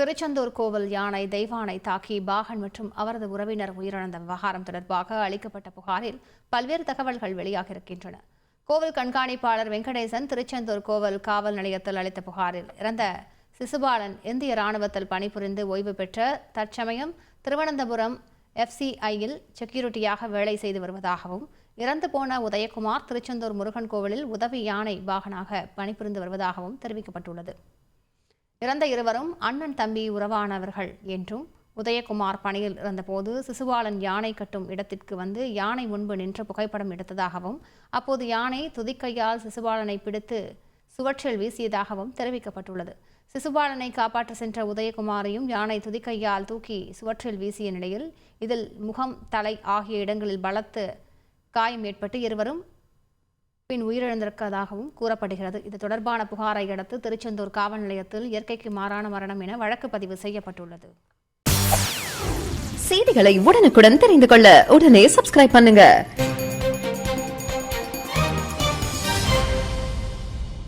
திருச்செந்தூர் கோவில் யானை தெய்வானை தாக்கி பாகன் மற்றும் அவரது உறவினர் உயிரிழந்த விவகாரம் தொடர்பாக அளிக்கப்பட்ட புகாரில் பல்வேறு தகவல்கள் வெளியாகியிருக்கின்றன. கோவில் கண்காணிப்பாளர் வெங்கடேசன் திருச்செந்தூர் கோவில் காவல் நிலையத்தில் அளித்த புகாரில் இறந்த சிசுபாலன் இந்திய ராணுவத்தில் பணிபுரிந்து ஓய்வு பெற்ற தற்சமயம் திருவனந்தபுரம் எஃப்சிஐயில் செக்யூரிட்டியாக வேலை செய்து வருவதாகவும் இறந்து போன உதயகுமார் திருச்செந்தூர் முருகன் கோவிலில் உதவி யானை வாகனாக பணிபுரிந்து வருவதாகவும் தெரிவிக்கப்பட்டுள்ளது. இறந்த இருவரும் அண்ணன் தம்பி உறவானவர்கள் என்றும் உதயகுமார் பணியில் இருந்தபோது சிசுவாளன் யானை கட்டும் இடத்திற்கு வந்து யானை முன்பு நின்று புகைப்படம் எடுத்ததாகவும் அப்போது யானை துதிக்கையால் சிசுபாலனை பிடித்து சுவற்றில் வீசியதாகவும் தெரிவிக்கப்பட்டுள்ளது. சிசுபாலனை காப்பாற்ற சென்ற உதயகுமாரையும் யானை துதிக்கையால் தூக்கி சுவற்றில் வீசிய நிலையில் இதில் முகம் தலை ஆகிய இடங்களில் பலத்து காயம் ஏற்பட்டு இருவரும் பின் உயிரிழந்திருப்பதாகவும் கூறப்படுகிறது. இது தொடர்பான புகாரை அடுத்து திருச்செந்தூர் காவல் நிலையத்தில் இயற்கைக்கு மாறான மரணம் என வழக்கு பதிவு செய்யப்பட்டுள்ளது. செய்திகளை உடனுக்குடன் தெரிந்து கொள்ள உடனே சப்ஸ்கிரைப் பண்ணுங்க.